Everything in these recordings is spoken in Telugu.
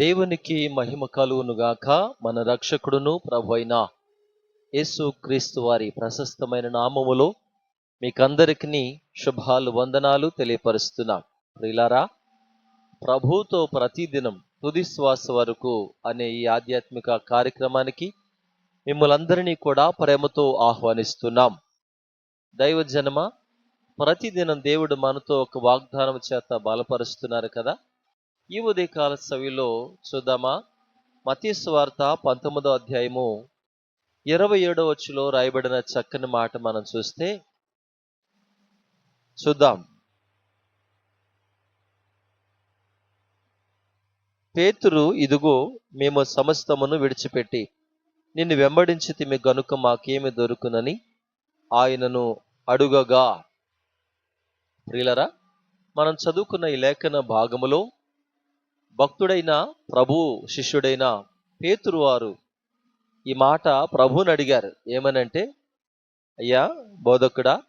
దేవునికి మహిమ కలుగునుగాక మన రక్షకుడును ప్రభు అయిన యేసు క్రీస్తు వారి ప్రశస్తమైన నామములో మీకందరికి శుభాలు వందనాలు తెలియపరుస్తున్నాం. ప్రిలారా ప్రభుతో ప్రతిదినం తుది శ్వాస వరకు అనే ఈ ఆధ్యాత్మిక కార్యక్రమానికి మిమ్మల్ందరినీ కూడా ప్రేమతో ఆహ్వానిస్తున్నాం. దైవజనమ ప్రతిదినం దేవుడు మనతో ఒక వాగ్దానం చేత బలపరుస్తున్నారు కదా ఈ ఉదయకాల సవిలో చూద్దామా? మతీశ్వార్త పంతొమ్మిదో అధ్యాయము ఇరవై ఏడో వచ్చులో రాయబడిన చక్కని మాట మనం చూస్తే చూద్దాం. పేతురు ఇదిగో మేము సమస్తమును విడిచిపెట్టి నిన్ను వెంబడించి మీ గనుక మాకేమి దొరుకునని ఆయనను అడుగగా. ప్రియులరా మనం చదువుకున్న ఈ లేఖన భాగములో భక్తుడైన ప్రభు శిష్యుడైన పేతురు వారు ఈ మాట ప్రభుని అడిగారు. ఏమనంటే అయ్యా బోధకుడా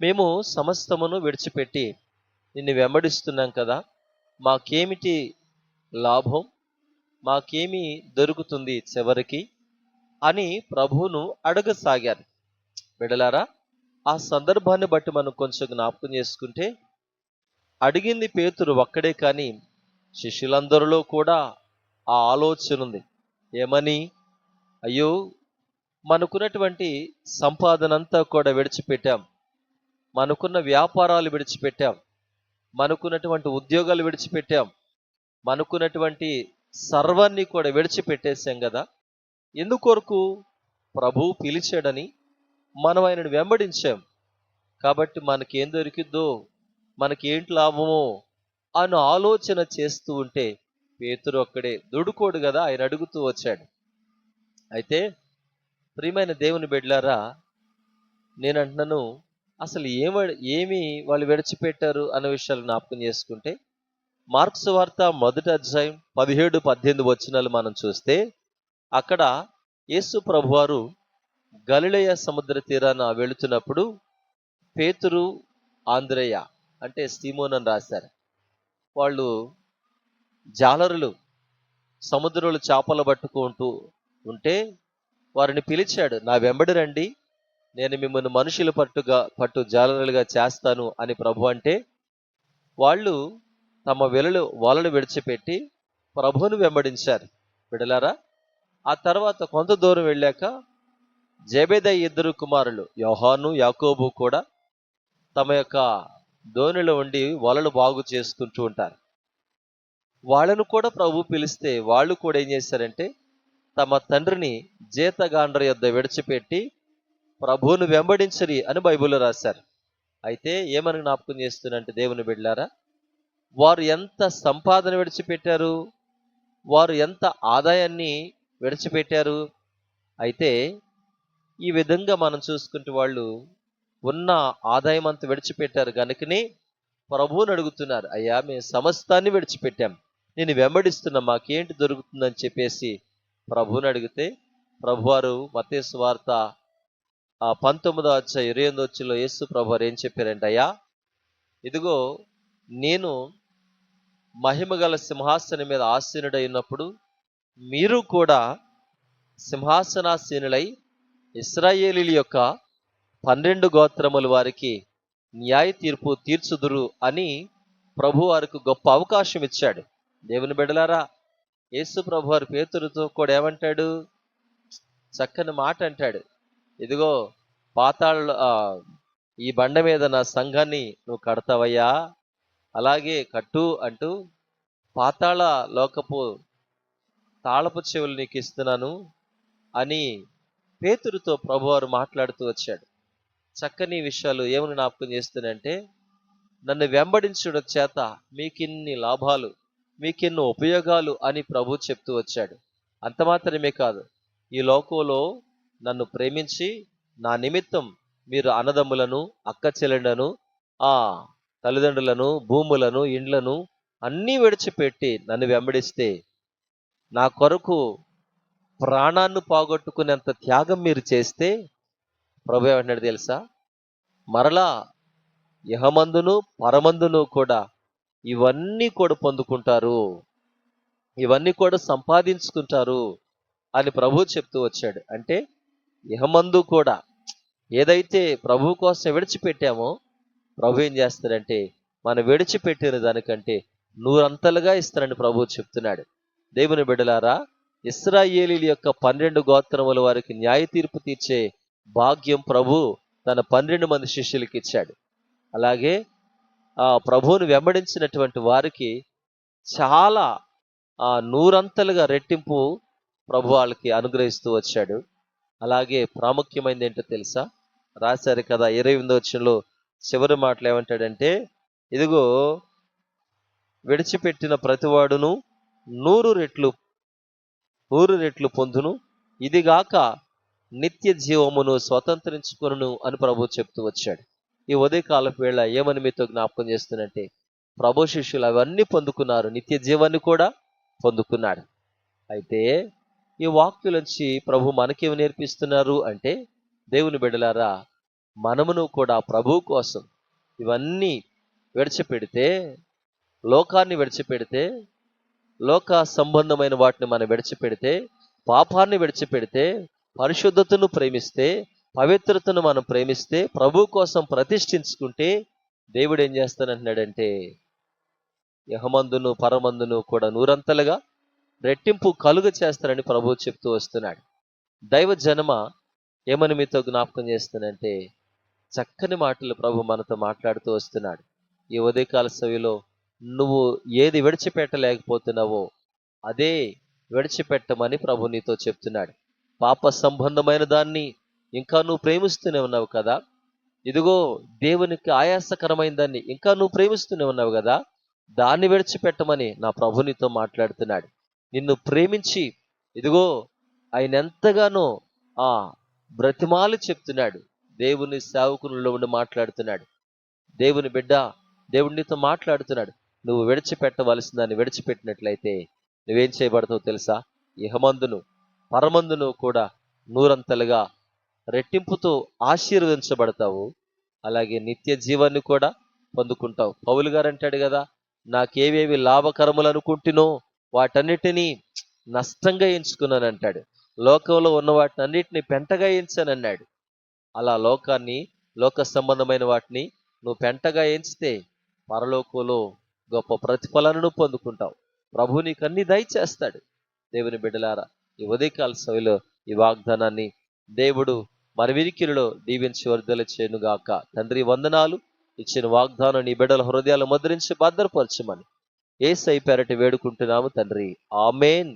మేము సమస్తమును విడిచిపెట్టి నిన్ను వెంబడిస్తున్నాం కదా. మాకేమిటి లాభం? మాకేమి దొరుకుతుంది చివరికి? అని ప్రభువును అడగసాగారు. బిడలారా ఆ సందర్భాన్ని బట్టి మనం కొంచెం జ్ఞాపకం చేసుకుంటే అడిగింది పేతురు ఒక్కడే కానీ శిష్యులందరిలో కూడా ఆ ఆలోచన ఉంది. ఏమని? అయ్యో మనకున్నటువంటి సంపాదన అంతా కూడా విడిచిపెట్టాం. మనకున్న వ్యాపారాలు విడిచిపెట్టాం. మనకున్నటువంటి ఉద్యోగాలు విడిచిపెట్టాం. మనకున్నటువంటి సర్వాన్ని కూడా విడిచిపెట్టేశాం కదా. ఎందుకొరకు? ప్రభు పిలిచాడని మనం ఆయనను వెంబడించాం. కాబట్టి మనకేం దొరికిద్దో మనకేంటి లాభమో అను ఆలోచన చేస్తూ ఉంటే పేతురు ఒక్కడే దుడుకోడు కదా ఆయన అడుగుతూ వచ్చాడు. అయితే ప్రియమైన దేవుని బిడ్లారా నేను అంటున్నాను అసలు ఏమ ఏమి వాళ్ళు విడిచిపెట్టారు అన్న విషయాలు జ్ఞాపకం చేసుకుంటే మార్క్స్ వార్త మొదటి అధ్యాయం పదిహేడు పద్దెనిమిది వచనాలు మనం చూస్తే అక్కడ యేసు ప్రభువారు గలిలయ సముద్ర తీరాన వెళుతున్నప్పుడు పేతురు ఆంధ్రయ్య అంటే స్టీమోన్ అని రాశారు. వాళ్ళు జాలరులు సముద్రంలో చేపలు పట్టుకుంటూ ఉంటే వారిని పిలిచాడు నా వెంబడి రండి నేను మిమ్మల్ని మనుషులు పట్టుగా పట్టు జాలరులుగా చేస్తాను అని ప్రభు అంటే వాళ్ళు తమ వెలలు వలలు విడిచిపెట్టి ప్రభువును వెంబడించారు. విడలారా ఆ తర్వాత కొంత దూరం వెళ్ళాక జబేదయ్య ఇద్దరు కుమారులు యోహాను యాకోబు కూడా తమ యొక్క ధోనిలో ఉండి వలలు బాగు చేసుకుంటూ ఉంటారు. వాళ్ళను కూడా ప్రభు పిలిస్తే వాళ్ళు కూడా ఏం చేశారంటే తమ తండ్రిని జీతగాండ్ర యొద్ద విడిచిపెట్టి ప్రభువును వెంబడించరి అని బైబిల్లో రాశారు. అయితే ఏమని జ్ఞాపకం చేస్తున్నంటే దేవుని బిడ్డారా వారు ఎంత సంపాదన విడిచిపెట్టారు వారు ఎంత ఆదాయాన్ని విడిచిపెట్టారు అయితే ఈ విధంగా మనం చూసుకుంటే వాళ్ళు ఉన్న ఆదాయం అంతా విడిచిపెట్టారు. కనుకనే ప్రభువుని అడుగుతున్నారు అయ్యా మేము సమస్తాన్ని విడిచిపెట్టాం. నేను వెంబడిస్తున్నా మాకేంటి దొరుకుతుందని చెప్పేసి ప్రభువుని అడిగితే ప్రభువారు మతేసు వార్త ఆ పంతొమ్మిదో వచ్చ ఇరవై ఎనిమిది వచ్చిలో యేసు ప్రభువారు ఏం చెప్పారంటే అయ్యా ఇదిగో నేను మహిమగల సింహాసనం మీద ఆసీనుడైనప్పుడు మీరు కూడా సింహాసనాసీనులై ఇస్రాయేలీల యొక్క పన్నెండు గోత్రముల వారికి న్యాయ తీర్పు తీర్చుదురు అని ప్రభు వారికి గొప్ప అవకాశం ఇచ్చాడు. దేవుని బిడలారా యేసు ప్రభు వారి పేతురుతో కూడా ఏమంటాడు? చక్కని మాట అంటాడు. ఇదిగో పాతాళ ఈ బండ మీద నా సంఘాన్ని నువ్వు కడతావయ్యా. అలాగే కట్టు అంటూ పాతాళ లోకపు తాళపు చెవులు నీకు ఇస్తున్నాను అని పేతురుతో ప్రభువారు మాట్లాడుతూ వచ్చాడు. చక్కని విషయాలు ఏమని జ్ఞాపకం చేస్తానంటే నన్ను వెంబడించడం చేత మీకిన్ని లాభాలు మీకెన్నో ఉపయోగాలు అని ప్రభు చెప్తూ వచ్చాడు. అంత మాత్రమే కాదు ఈ లోకంలో నన్ను ప్రేమించి నా నిమిత్తం మీరు అన్నదమ్ములను అక్క చెల్లెండను ఆ తల్లిదండ్రులను భూములను ఇండ్లను అన్నీ విడిచిపెట్టి నన్ను వెంబడిస్తే నా కొరకు ప్రాణాన్ని పోగొట్టుకునేంత త్యాగం మీరు చేస్తే ప్రభు ఏమంటాడు తెలుసా? మరలా యహమందును పరమందును కూడా ఇవన్నీ కూడా పొందుకుంటారు. ఇవన్నీ కూడా సంపాదించుకుంటారు అని ప్రభు చెప్తూ వచ్చాడు. అంటే యహమందు కూడా ఏదైతే ప్రభు కోసం విడిచిపెట్టామో ప్రభు ఏం చేస్తాడంటే మనం విడిచిపెట్టిన దానికంటే నూరంతలుగా ఇస్తానని ప్రభు చెప్తున్నాడు. దేవుని బిడ్డలారా ఇస్రాయేలీల యొక్క పన్నెండు గోత్రముల వారికి న్యాయ తీర్పు తీర్చే భాగ్యం ప్రభు తన పన్నెండు మంది శిష్యులకి ఇచ్చాడు. అలాగే ఆ ప్రభువును వెంబడించినటువంటి వారికి చాలా ఆ నూరంతలుగా రెట్టింపు ప్రభు వాళ్ళకి అనుగ్రహిస్తూ వచ్చాడు. అలాగే ప్రాముఖ్యమైనది ఏంటో తెలుసా? రాశారు కదా ఇరవై ఎనిమిదో వచ్చంలో చివరి మాటలు ఏమంటాడంటే ఇదిగో విడిచిపెట్టిన ప్రతివాడును నూరు రెట్లు నూరు రెట్లు పొందును. ఇదిగాక నిత్య జీవమును స్వతంత్రించుకును అని ప్రభు చెప్తూ వచ్చాడు. ఈ ఉదయకాలపు వేళ ఏమని మీతో జ్ఞాపకం చేస్తున్నంటే ప్రభు శిష్యులు అవన్నీ పొందుకున్నారు నిత్య జీవాన్ని కూడా పొందుకున్నాడు. అయితే ఈ వాక్యులంచి ప్రభు మనకేమి నేర్పిస్తున్నారు అంటే దేవుని బిడలారా మనమును కూడా ప్రభు కోసం ఇవన్నీ విడిచిపెడితే లోకాన్ని విడిచిపెడితే లోక సంబంధమైన వాటిని మనం విడిచిపెడితే పాపాన్ని విడిచిపెడితే పరిశుద్ధతను ప్రేమిస్తే పవిత్రతను మనం ప్రేమిస్తే ప్రభు కోసం ప్రతిష్ఠించుకుంటే దేవుడు ఏం చేస్తానంటున్నాడంటే యహమందును పరమందును కూడా నూరంతలుగా రెట్టింపు కలుగ చేస్తారని ప్రభు చెప్తూ వస్తున్నాడు. దైవ జనమ ఏమని మీతో జ్ఞాపకం చేస్తానంటే చక్కని మాటలు ప్రభు మనతో మాట్లాడుతూ వస్తున్నాడు. ఈ ఉదయకాల సవిలో నువ్వు ఏది విడిచిపెట్టలేకపోతున్నావో అదే విడిచిపెట్టమని ప్రభు నీతో చెప్తున్నాడు. పాప సంబంధమైన దాన్ని ఇంకా నువ్వు ప్రేమిస్తూనే ఉన్నావు కదా? ఇదిగో దేవునికి ఆయాసకరమైన దాన్ని ఇంకా నువ్వు ప్రేమిస్తూనే ఉన్నావు కదా? దాన్ని విడిచిపెట్టమని నా ప్రభు నీతో మాట్లాడుతున్నాడు. నిన్ను ప్రేమించి ఇదిగో ఆయన ఎంతగానో ఆ బ్రతిమాలు చెప్తున్నాడు. దేవుని సేవకునిలో ఉండి మాట్లాడుతున్నాడు. దేవుని బిడ్డ దేవునితో మాట్లాడుతున్నాడు. నువ్వు విడిచిపెట్టవలసిన దాన్ని విడిచిపెట్టినట్లయితే నువ్వేం చేయబడతావు తెలుసా? ఇహమందును పరమందును కూడా నూరంతలుగా రెట్టింపుతో ఆశీర్వదించబడతావు. అలాగే నిత్య జీవాన్ని కూడా పొందుకుంటావు. పౌలు గారు అంటాడు కదా నాకేవేవి లాభకరములు అనుకుంటునో వాటన్నిటినీ నష్టంగా ఎంచుకున్నాను అంటాడు. లోకంలో ఉన్న వాటిని అన్నిటిని పెంటగా ఎంచానన్నాడు అలా లోకాన్ని లోక సంబంధమైన వాటిని నువ్వు పెంటగా ఎంచితే పరలోకంలో గొప్ప ప్రతిఫలాలను పొందుకుంటావు. ప్రభు నీకు అన్ని దయచేస్తాడు. దేవుని బిడ్డలారా ఈ ఉదయకాల సవిలో ఈ వాగ్దానాన్ని దేవుడు మన విరికిలో దీవించి వర్ధల చేయనుగాక. తండ్రి వందనాలు. ఇచ్చిన వాగ్దానం నీ బిడ్డల హృదయాలు ముద్రించి భద్రపరచమని ఏ సైపెరటి వేడుకుంటున్నాము తండ్రి. ఆమెన్.